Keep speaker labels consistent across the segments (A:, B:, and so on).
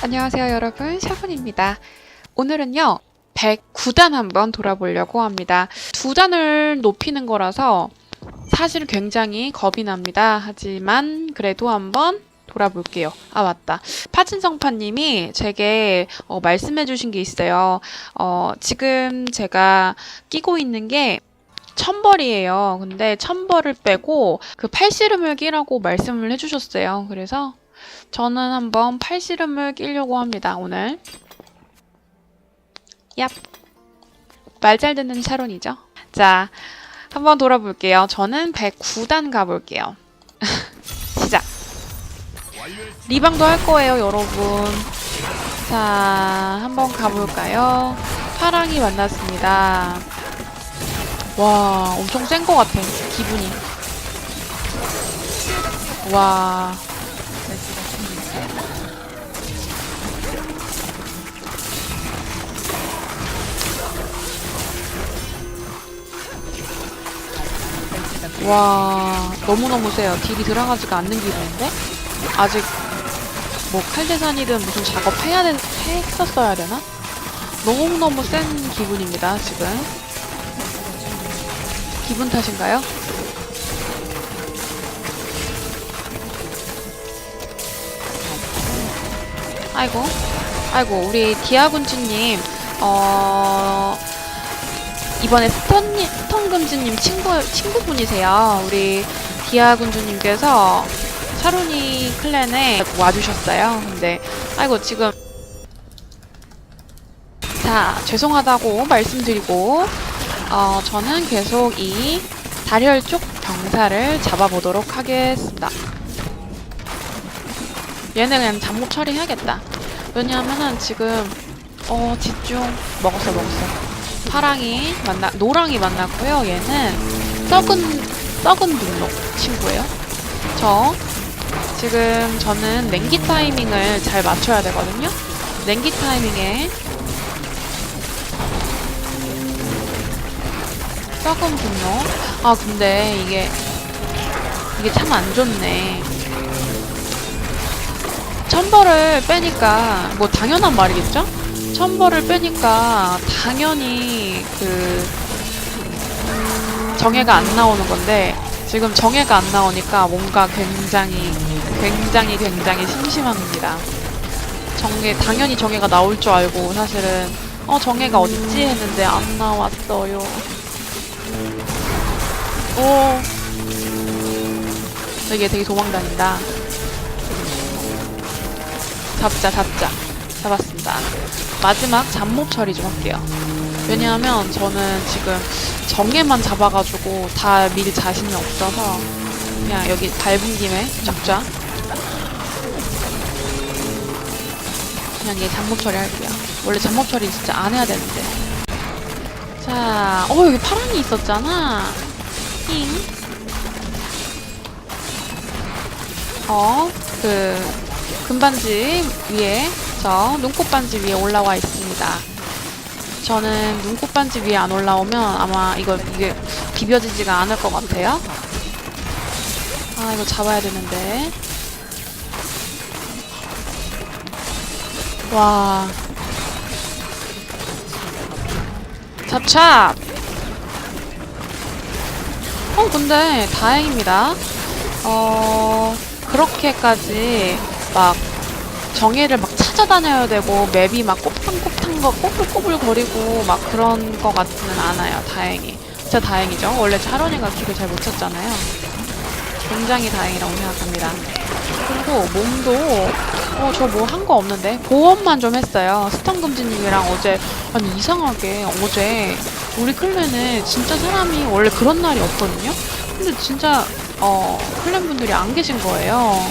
A: 안녕하세요 여러분 샤분입니다. 오늘은요 109단 한번 돌아보려고 합니다. 두 단을 높이는 거라서 사실 굉장히 겁이 납니다. 하지만 그래도 한번 돌아볼게요. 아 맞다. 파진성파님이 제게 어, 말씀해주신 게 있어요. 어, 지금 제가 끼고 있는 게 천벌이에요. 근데 천벌을 빼고 그 팔씨름을 끼라고 말씀을 해주셨어요. 그래서 저는 한번 팔씨름을 끼려고 합니다, 오늘. 얍. 말 잘 듣는 샤론이죠. 자, 한번 돌아볼게요. 저는 109단 가볼게요. 시작. 리방도 할 거예요, 여러분. 자, 한번 가볼까요? 파랑이 만났습니다. 와, 엄청 센 것 같아, 기분이. 와. 와 너무너무 세요 딜이 들어가지가 않는 기분인데 아직 뭐 칼대산이든 무슨 작업해야 되, 했었어야 되나? 너무너무 센 기분입니다 지금 기분 탓인가요? 아이고 아이고 우리 디아군주님 어 이번에 스턴, 스턴금주님 친구, 친구분이세요. 우리 디아군주님께서 샤로니 클랜에 와주셨어요. 근데, 아이고, 지금. 자, 죄송하다고 말씀드리고, 어, 저는 계속 이 달혈 쪽 병사를 잡아보도록 하겠습니다. 얘는 그냥 잠못 처리해야겠다. 왜냐하면은 지금, 어, 집중. 먹었어, 먹었어. 파랑이 만나 노랑이 만났고요. 얘는 썩은 썩은 분노 친구예요. 저 지금 저는 냉기 타이밍을 잘 맞춰야 되거든요. 냉기 타이밍에 썩은 분노. 아 근데 이게 이게 참 안 좋네. 천벌을 빼니까 뭐 당연한 말이겠죠? 천벌을 빼니까 당연히 그 정해가 안 나오는 건데 지금 정해가 안 나오니까 뭔가 굉장히 굉장히 굉장히 심심합니다. 정해 당연히 정해가 나올 줄 알고 사실은 어 정해가 어딨지 했는데 안 나왔어요. 오 되게 되게 도망다닌다. 잡자 잡자 잡았습니다. 마지막 잡몹 처리 좀 할게요. 왜냐하면 저는 지금 정예만 잡아가지고 다 밀 자신이 없어서 그냥 여기 밟은 김에 적자 그냥 얘 잡몹 처리 할게요. 원래 잡몹 처리 진짜 안 해야 되는데. 자, 어 여기 파란이 있었잖아. 잉. 어, 그 금반지 위에 저 눈꽃 반지 위에 올라와 있습니다. 저는 눈꽃 반지 위에 안 올라오면 아마 이거 이게 비벼지지가 않을 것 같아요. 아 이거 잡아야 되는데. 와. 잡찹! 어, 근데 다행입니다. 어, 그렇게까지 막 정예를 막 찾아다녀야 되고 맵이 막 곱탕곱탕 거 꼬불꼬불 거리고 막 그런 거 같지는 않아요. 다행히. 진짜 다행이죠. 원래 차론이가 길을 잘못 찾잖아요. 굉장히 다행이라고 생각합니다. 그리고 몸도 어 저 뭐 한 거 없는데 보험만 좀 했어요. 스턴 금지님이랑 어제 아니 이상하게 어제 우리 클랜에 진짜 사람이 원래 그런 날이 없거든요. 근데 진짜 어 클랜 분들이 안 계신 거예요.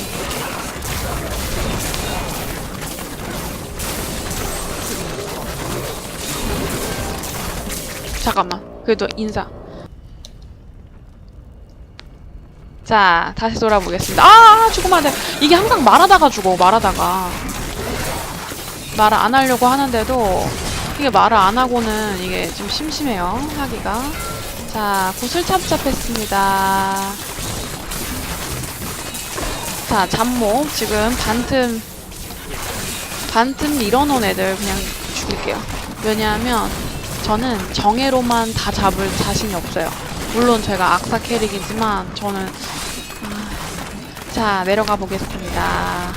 A: 잠깐만. 그래도 인사. 자, 다시 돌아보겠습니다. 아, 죽으면 안 돼. 이게 항상 말하다가 죽어, 말하다가. 말을 안 하려고 하는데도, 이게 말을 안 하고는 이게 좀 심심해요, 하기가. 자, 구슬 찹찹했습니다. 자, 잡몹. 지금 반틈, 반쯤 밀어놓은 애들 그냥 죽일게요. 왜냐하면 저는 정예로만 다 잡을 자신이 없어요. 물론 제가 악사 캐릭이지만 저는 아, 자 내려가 보겠습니다.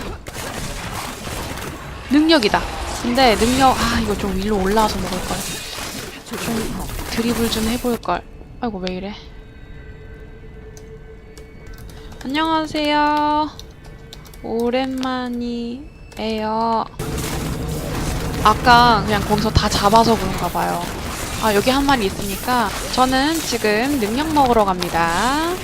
A: 능력이다. 근데 능력 아 이거 좀 위로 올라와서 먹을 걸. 좀 드리블 좀 해볼 걸. 아이고 왜 이래? 안녕하세요. 오랜만이에요. 아까 그냥 거기서 다 잡아서 그런가 봐요. 아, 여기 한 마리 있으니까 저는 지금 능력 먹으러 갑니다.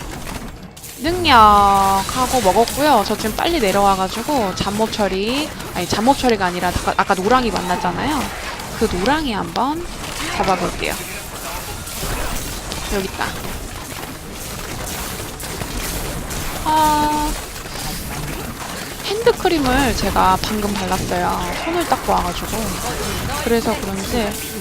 A: 능력하고 먹었고요. 저 지금 빨리 내려와가지고 잠몹 처리, 아니 잠몹 처리가 아니라 아까, 아까 노랑이 만났잖아요. 그 노랑이 한번 잡아볼게요. 여기 있다. 아, 핸드크림을 제가 방금 발랐어요. 손을 닦고 와가지고. 그래서 그런지.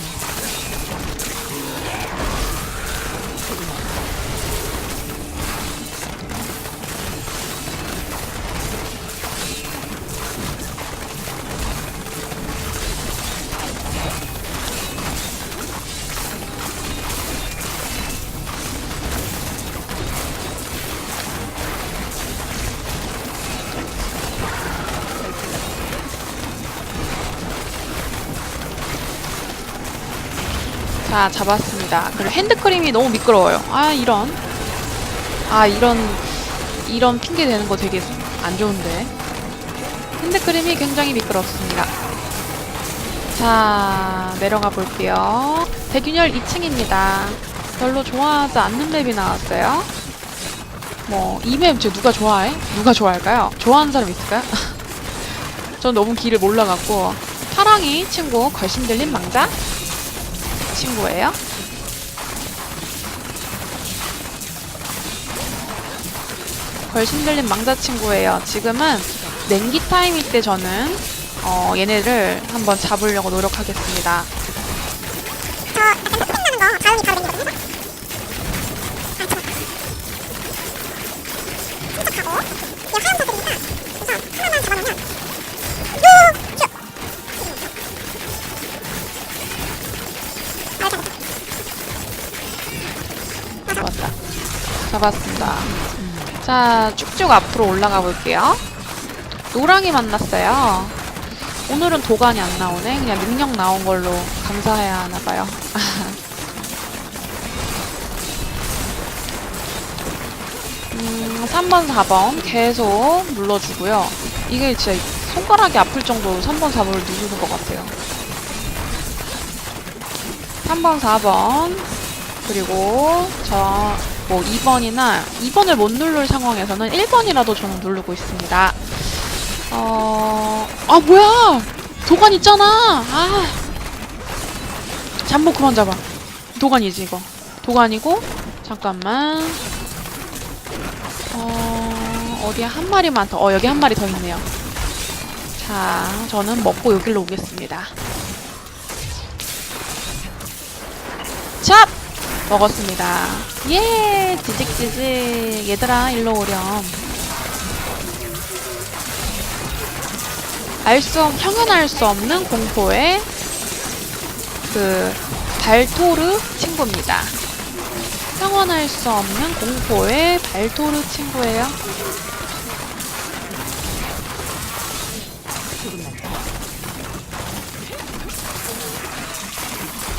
A: 자, 잡았습니다. 그리고 핸드크림이 너무 미끄러워요. 아, 이런. 아, 이런, 이런 핑계 대는 거 되게 안 좋은데. 핸드크림이 굉장히 미끄럽습니다. 자, 내려가 볼게요. 대균열 2층입니다. 별로 좋아하지 않는 맵이 나왔어요. 뭐, 이맵저 누가 좋아해? 누가 좋아할까요? 좋아하는 사람 있을까요? 전 너무 길을 몰라갖고. 파랑이 친구, 걸신 들린 망자? 친구예요. 걸신들린 망자 친구예요. 지금은 냉기 타임일 때 저는 어, 얘네를 한번 잡으려고 노력하겠습니다. 잡았습니다. 자, 쭉쭉 앞으로 올라가 볼게요. 노랑이 만났어요. 오늘은 도관이 안 나오네. 그냥 능력 나온 걸로 감사해야 하나 봐요. 음, 3번, 4번 계속 눌러주고요. 이게 진짜 손가락이 아플 정도로 3번, 4번을 누르는 것 같아요. 3번, 4번 그리고 저 뭐 2번이나 2번을 못 누를 상황에서는 1번이라도 저는 누르고 있습니다. 어, 아 뭐야? 도관 있잖아. 아, 잠복 그만 잡아. 도관이지 이거. 도관이고 잠깐만. 어, 어디에 한 마리만 더. 어 여기 한 마리 더 있네요. 자, 저는 먹고 여기로 오겠습니다. 찹! 먹었습니다. 예! 지직지직. 얘들아, 일로 오렴. 알 수, 없, 형연할 수 없는 공포의 그, 발토르 친구입니다. 형언할 수 없는 공포의 발토르 친구예요.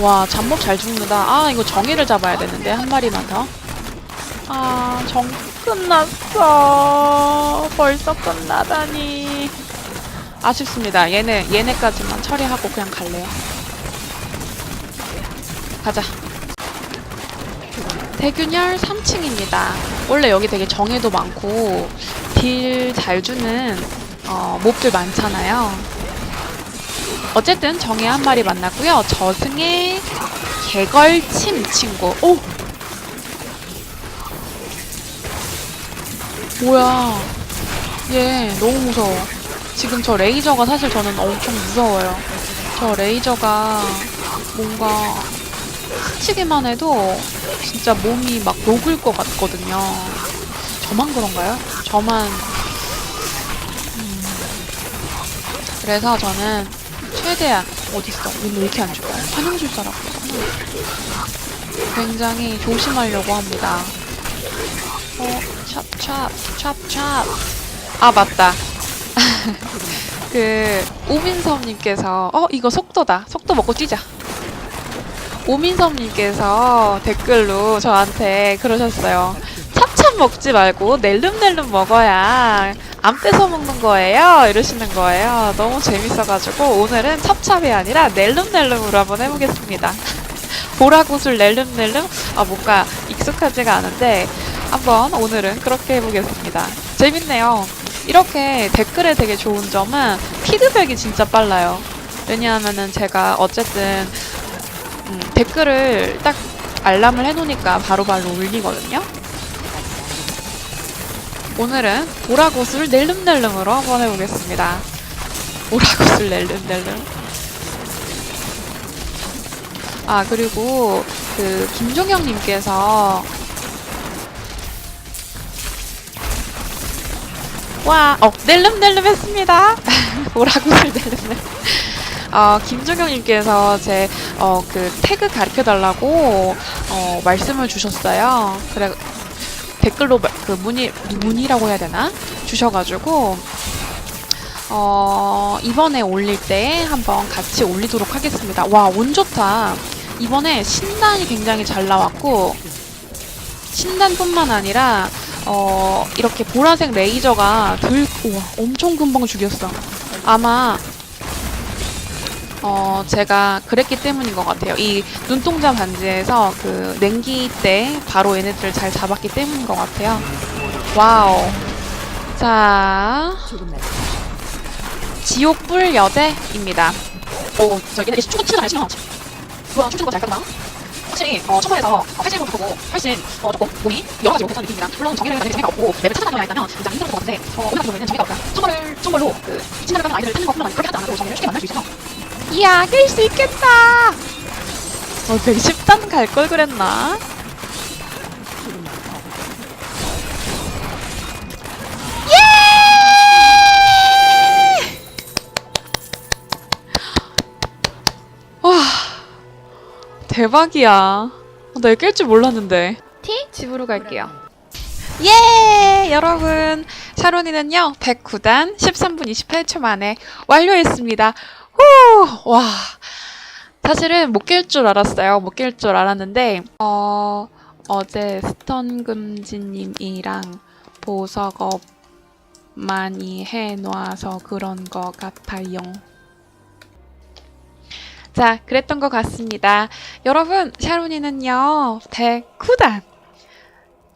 A: 와, 잠복 잘 죽는다. 아, 이거 정의를 잡아야 되는데, 한 마리만 더. 아, 정, 끝났어. 벌써 끝나다니. 아쉽습니다. 얘네, 얘네까지만 처리하고 그냥 갈래요. 가자. 대균열 3층입니다. 원래 여기 되게 정의도 많고, 딜 잘 주는, 어, 몹들 많잖아요. 어쨌든 정의 한 마리 만났고요. 저승의 개걸침 친구. 오! 뭐야. 얘 너무 무서워. 지금 저 레이저가 사실 저는 엄청 무서워요. 저 레이저가 뭔가 스치기만 해도 진짜 몸이 막 녹을 것 같거든요. 저만 그런가요? 저만 그래서 저는 최대한 어딨어? 왜 이렇게 안 죽어요? 환영술사라고 굉장히 조심하려고 합니다. 어, 찹찹, 찹찹. 아, 맞다. 그, 오민섭님께서, 어, 이거 속도다. 속도 먹고 뛰자. 오민섭님께서 댓글로 저한테 그러셨어요. 찹찹 먹지 말고 낼름낼름 먹어야 안 뺏어 먹는 거예요. 이러시는 거예요. 너무 재밌어가지고 오늘은 찹찹이 아니라 낼름낼름으로 한번 해보겠습니다. 보라구슬 낼름낼름? 아, 뭔가 익숙하지가 않은데 한번 오늘은 그렇게 해보겠습니다. 재밌네요. 이렇게 댓글에 되게 좋은 점은 피드백이 진짜 빨라요. 왜냐하면은 제가 어쨌든 음, 댓글을 딱 알람을 해놓으니까 바로바로 올리거든요. 오늘은 보라구슬 낼름낼름으로 한번 해보겠습니다. 보라구슬 낼름낼름. 아 그리고 그 김종영님께서 와, 어, 낼름낼름 했습니다. 보라구슬 낼름낼름. 어, 김종영님께서 제, 어, 그, 태그 가르쳐달라고, 어, 말씀을 주셨어요. 그래, 댓글로 마- 그 문의, 문의라고 해야 되나? 주셔가지고, 어, 이번에 올릴 때 한번 같이 올리도록 하겠습니다. 와, 운 좋다. 이번에 신단이 굉장히 잘 나왔고, 신단뿐만 아니라, 어, 이렇게 보라색 레이저가 들, 우와, 엄청 금방 죽였어. 아마, 어, 제가 그랬기 때문인 것 같아요. 이 눈동자 반지에서 그 냉기 때 바로 얘네들을 잘 잡았기 때문인 것 같아요. 와우. 자, 지옥불 여대입니다.
B: 어, 저 얘네 축구 진짜 잘 치나? 그거 춤추는 거잘 깐다? 확실히 어, 초반에서 어, 팔찌를 보고 훨씬 어, 조금 몸이 여러 가지로 괜찮은 느낌입니다. 물론 정의를 가지고 재미가 없고 맵을 찾아다녀야 했다면 진짜 힘들었을 것 같은데 어, 오늘 같은 경우에는 재미가 없다. 선물을 선물로 그 가는 아이들을 찾는 것뿐만 아니라 그렇게 하지 않아도 정의를 쉽게 만날 수 있어서
A: 이야, 깰수 있겠다! 어, 110단 갈 걸 그랬나? 예! 와, 대박이야. 나 이거 깰줄 몰랐는데. 티? 집으로 갈게요. 예! 여러분, 샤론이는요, 109단 13분 28초 만에 완료했습니다. 후! 와. 사실은 못 깰 줄 알았어요. 못 깰 줄 알았는데, 어, 어제 스턴 금지님이랑 보석업 많이 해놔서 그런 것 같아요. 자, 그랬던 것 같습니다. 여러분, 샤론이는요, 109단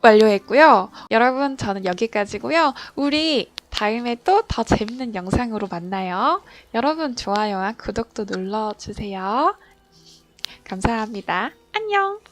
A: 완료했고요. 여러분, 저는 여기까지고요. 우리 다음에 또 더 재밌는 영상으로 만나요. 여러분, 좋아요와 구독도 눌러주세요. 감사합니다. 안녕!